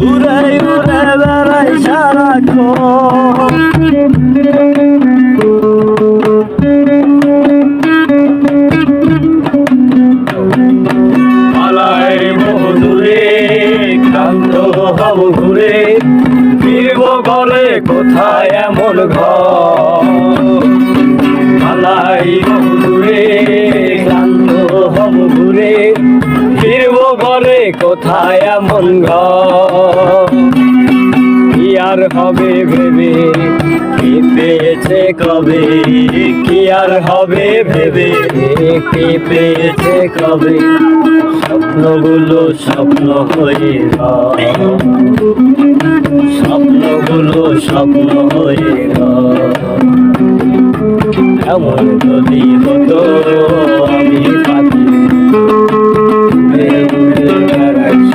উড়ে উড়ে বেড়াই সারাক্ষণ পালায় মধুরে কোথায় এমন ঘর? পালাই কোথায় এমন কি আর হবে ভেবে কি পেয়েছে কবে কি আর হবে ভেবে কি পেয়েছে কবে স্বপ্নগুলো স্বপ্ন হয়ে। স্বপ্নগুলো স্বপ্ন হয়ে। এমন যদি হতো, আমি পাখি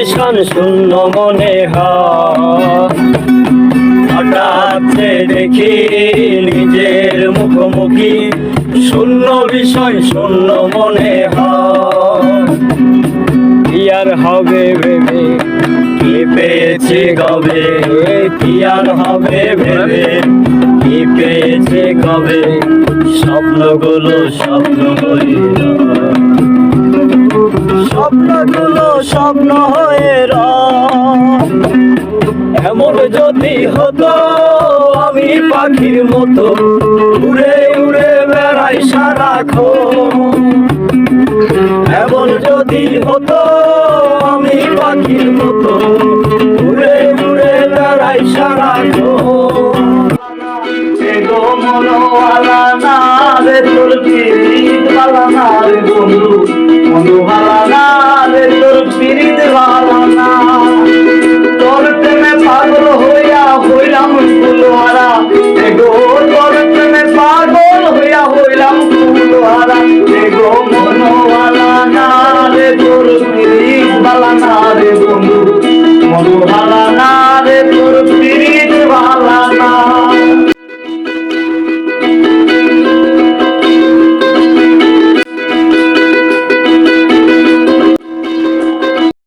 বিষণ শূন্য মনে হঠাৎ দেখি নিজের মুখোমুখি শূন্য বিষয় শূন্য মনে হয়। কি আর হবে ভেবে? কি পেয়েছে কি আর হবে ভেবে? কি পেয়েছে কবে? স্বপ্নগুলো স্বপ্ন হয়ে স্বপ্ন হয়ে রয়। এমন যদি হতো, আমি পাখির মতো উড়ে উড়ে বেড়াই সারাক্ষণ। এমন যদি হতো, আমি পাখির মতো উড়ে উড়ে বেড়াই গো মনোয়ালা না রে, তোর রে বন্ধু।